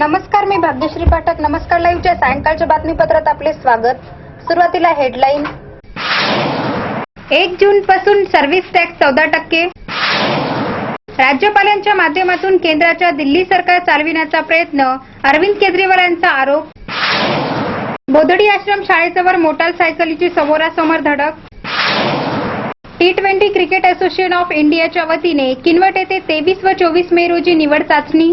नमस्कार मी भाग्यश्री पाठक. नमस्कार लाईव्हच्या सायंकाळच्या बातमीपत्रात आपले स्वागत. सुरुवातीला हेडलाईन. एक जून पासून सर्व्हिस टॅक्स चौदा टक्के. राज्यपालांच्या माध्यमातून केंद्राच्या दिल्ली सरकार चालविण्याचा प्रयत्न अरविंद केजरीवाल यांचा आरोप. बोधडी आश्रम शाळेजवळ मोटारसायकलीची समोरासमोर धडक. T twenty cricket association of इंडियाच्या वतीने किनवट येथे तेवीस व चोवीस मे रोजी निवड चाचणी.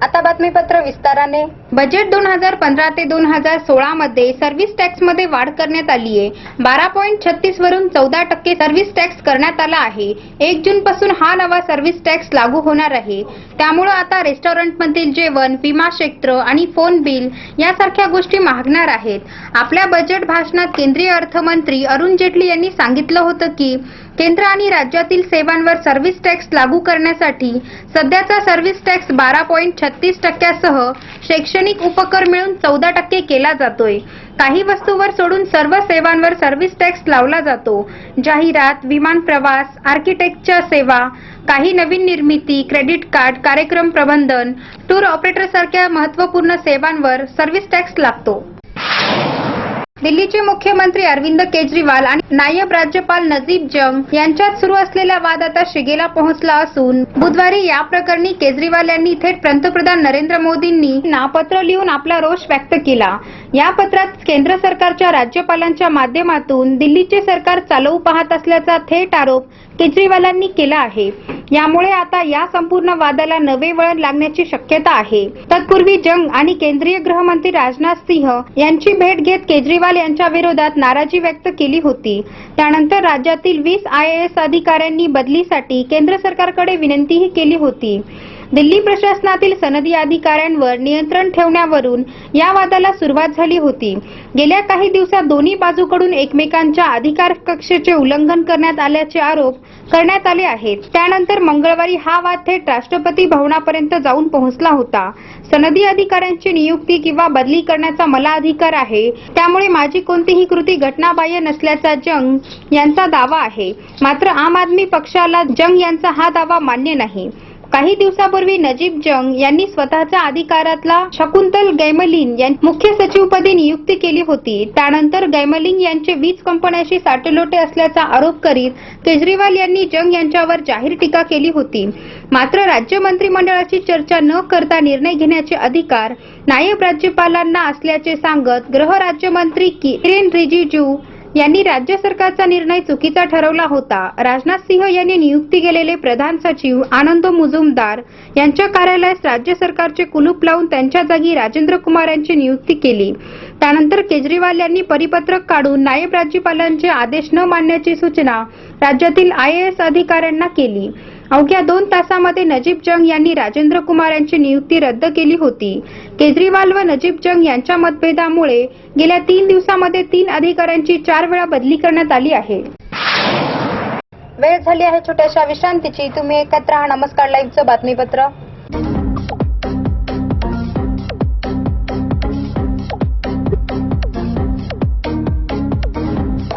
आता बातमीपत्र विस्ताराने बजेट दोन हजार पंधरा ते दोन हजार सोळा मध्ये सर्व्हिस टॅक्समध्ये वाढ करण्यात आली आहे. बारा पॉईंट छत्तीस वरून चौदा टक्के सर्व्हिस टॅक्स करण्यात आला आहे. एक जून पासून हा नवा सर्व्हिस टॅक्स लागू होणार आहे. त्यामुळे आता रेस्टॉरंटमधील जेवण विमा क्षेत्र आणि फोन बिल यासारख्या गोष्टी महागणार आहेत. आपल्या बजेट भाषणात केंद्रीय अर्थमंत्री अरुण जेटली यांनी सांगितलं होतं की केंद्र आणि राज्यातील सेवांवर सर्व्हिस टॅक्स लागू करण्यासाठी सध्याचा सर्व्हिस टॅक्स बारा पॉईंट छत्तीस टक्क्यासह शैक्षणिक उपकर मिळून चौदा टक्के केला जातोय. काही वस्तूवर सोडून सर्व सेवांवर सर्व्हिस टॅक्स लावला जातो. जाहिरात विमान प्रवास आर्किटेक्टच्या सेवा काही नवीन निर्मिती क्रेडिट कार्ड कार्यक्रम प्रबंधन टूर ऑपरेटर सारख्या महत्त्वपूर्ण सेवांवर सर्व्हिस टॅक्स लागतो. दिल्लीचे मुख्यमंत्री अरविंद केजरीवाल आणि नायब राज्यपाल नजीब जंग यांच्यात सुरू असलेला वाद आता शिगेला पोहोचला असून बुधवारी या प्रकरणी केजरीवाल यांनी थेट पंतप्रधान नरेंद्र मोदींनी नापत्र लिहून आपला रोष व्यक्त केला. या पत्रात केंद्र सरकारच्या राज्यपालांच्या माध्यमातून दिल्लीचे सरकार चालवू पाहत असल्याचा थेट आरोप केजरीवालांनी केला आहे. यामुळे आता या संपूर्ण वादाला नवे वळण लागण्याची शक्यता आहे. तत्पूर्वी जंग आणि केंद्रीय गृहमंत्री राजनाथ सिंह यांची भेट घेत केजरीवाल यांच्या विरोधात नाराजी व्यक्त केली होती. त्यानंतर राज्यातील वीस आय एस अधिकाऱ्यांनी बदलीसाठी केंद्र सरकारकडे विनंतीही केली होती. दिल्ली प्रशासनातील सनदी अधिकाऱ्यांवर नियंत्रण ठेवण्यावरून या वादाला सुरुवात झाली होती. गेल्या काही दिवसात दोन्ही बाजूकडून एकमेकांच्या अधिकार कक्षेचे उल्लंघन करण्यात आल्याचे आरोप करण्यात आले आहेत. त्यानंतर मंगळवारी हा वाद थेट राष्ट्रपती भवनापर्यंत जाऊन पोहोचला होता. सनदी अधिकाऱ्यांची नियुक्ती किंवा बदली करण्याचा मला अधिकार आहे. त्यामुळे माझी कोणतीही कृती घटनाबाह्य नसल्याचा जंग यांचा दावा आहे. मात्र आम आदमी पक्षाला जंग यांचा हा दावा मान्य नाही. काही दिवसापूर्वी नजीब जंग यांनी स्वतःच्या अधिकारातला शकुंतल गैमलिन मुख्य सचिवपदी नियुक्ती केली होती. त्यानंतर गैमलिन यांचे वीज कंपन्याशी साटेलोटे असल्याचा आरोप करीत केजरीवाल यांनी जंग यांच्यावर जाहीर टीका केली होती. मात्र राज्य मंत्रिमंडळाची चर्चा न करता निर्णय घेण्याचे अधिकार नायब राज्यपालांना असल्याचे सांगत गृह राज्यमंत्री किरेन रिजिजू यांनी राज्य सरकारचा निर्णय चुकीचा ठरवला होता. राजनाथ सिंह यांनी नियुक्ती केलेले प्रधान सचिव आनंद मुजुमदार यांच्या कार्यालयास राज्य सरकारचे कुलूप लावून त्यांच्या जागी राजेंद्र कुमार यांची नियुक्ती केली. त्यानंतर केजरीवाल यांनी परिपत्रक काढून नायब राज्यपालांचे आदेश न मानण्याची सूचना राज्यातील आय ए एस अधिकाऱ्यांना केली. अवघ्या दोन तासामध्ये नजीब जंग यांनी राजेंद्र कुमार यांची नियुक्ती रद्द केली होती. केजरीवाल व नजीब जंग यांच्या मतभेदामुळे गेल्या तीन दिवसामध्ये तीन अधिकाऱ्यांची चार वेळा बदली करण्यात आली आहे. वेळ झाली आहे छोट्याशा विश्रांतीची. तुम्ही एकत्र हा नमस्कार. लाईव्हचं बातमीपत्र.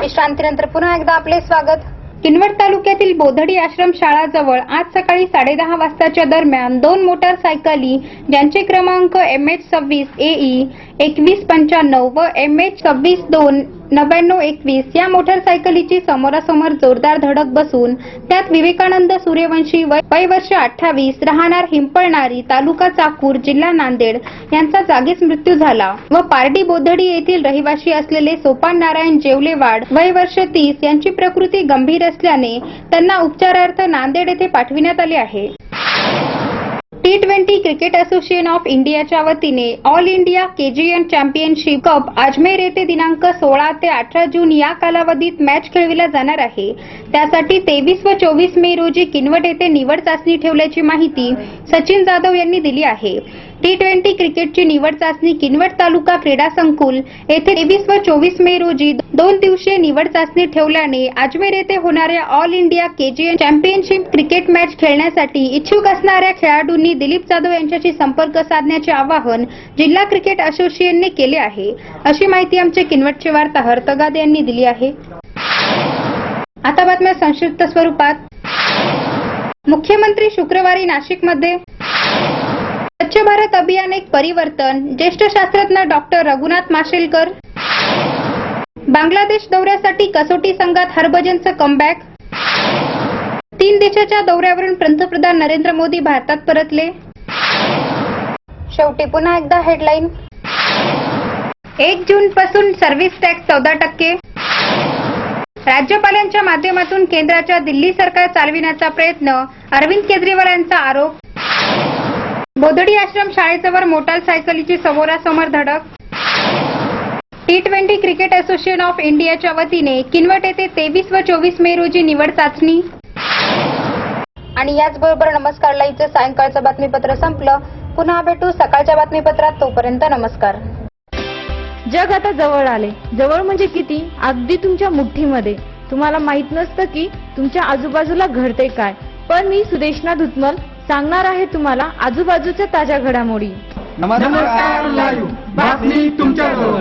विश्रांतीनंतर पुन्हा एकदा आपले स्वागत. किनवट तालुक्यातील बोधडी आश्रम शाळाजवळ आज सकाळी साडेदहा वाजताच्या दरम्यान दोन मोटारसायकली ज्यांचे क्रमांक एम एच सव्वीस एई एकवीस पंच्याण्णव व एम एच सव्वीस दोन नव्याण्णव एकवीस या मोटारसायकलीची समोरासमोर जोरदार धडक बसून त्यात विवेकानंद सूर्यवंशी वय वर्ष अठ्ठावीस राहणार हिंपळणारी तालुका चाकूर जिल्हा नांदेड यांचा जागीच मृत्यू झाला. व पारडी बोधडी येथील रहिवासी असलेले सोपान नारायण जेवलेवाड वय वर्ष तीस यांची प्रकृती गंभीर असल्याने त्यांना उपचारार्थ नांदेड येथे पाठविण्यात आले आहे. T twenty cricket association of इंडियाच्या वतीने all India KGN championship cup Ajmer येथे दिनांक सोळा ते अठरा जून या कालावधीत मॅच खेळविला जाणार आहे. त्यासाठी तेवीस व चोवीस मे रोजी किनवट येथे निवड चाचणी ठेवल्याची माहिती सचिन जाधव यांनी दिली आहे. टी ट्वेंटी क्रिकेटची निवड चाचणी किनवट तालुका क्रीडा संकुल येथे तेवीस व चोवीस मे रोजी दोन दिवसीय निवड चाचणी ठेवल्याने अजमेर येथे होणाऱ्या all India KGN championship cricket match खेळण्यासाठी इच्छुक असणाऱ्या खेळाडूंनी दिलीप जाधव यांच्याशी संपर्क साधण्याचे आवाहन जिल्हा क्रिकेट असोसिएशनने केले आहे. अशी माहिती आमचे किनवटचे वार्ताहर तगाद यांनी दिली आहे. आता बातम्या संक्षिप्त स्वरूपात. मुख्यमंत्री शुक्रवारी नाशिकमध्ये स्वच्छ भारत अभियान एक परिवर्तन. ज्येष्ठ शास्त्रज्ञ डॉक्टर रघुनाथ माशेलकर बांगलादेश दौऱ्यासाठी कसोटी संघात हरभजनचं कमबॅक तीन देशाच्या दौऱ्यावरून पंतप्रधान नरेंद्र मोदी भारतात परतले. शेवटी पुन्हा एकदा हेडलाईन एक जून पासून सर्व्हिस टॅक्स चौदा टक्के. राज्यपालांच्या माध्यमातून केंद्राच्या दिल्ली सरकार चालविण्याचा प्रयत्न अरविंद केजरीवाल यांचा आरोप. बोधडी आश्रम शाळेजवळ मोटारसायकलीची समोरासमोर धडक. T twenty cricket association of इंडियाच्या वतीने किनवट येथे तेवीस व चोवीस मे रोजी निवड चाचणी. आणि याचबरोबर नमस्कार लाईव्हचं सायंकाळचं बातमीपत्र संपलं. पुन्हा भेटू सकाळच्या बातमीपत्रात तोपर्यंत नमस्कार. जग आता जवळ आले. जवळ म्हणजे किती? अगदी तुमच्या मुठ्ठीमध्ये तुम्हाला माहीत नसतं की तुमच्या आजूबाजूला घडते काय. पण मी सुदेशना धुतमल सांगणार आहे तुम्हाला आजूबाजूच्या ताज्या घडामोडी. नमस्कार लाईव्ह. बातमी तुमच्याजवळ.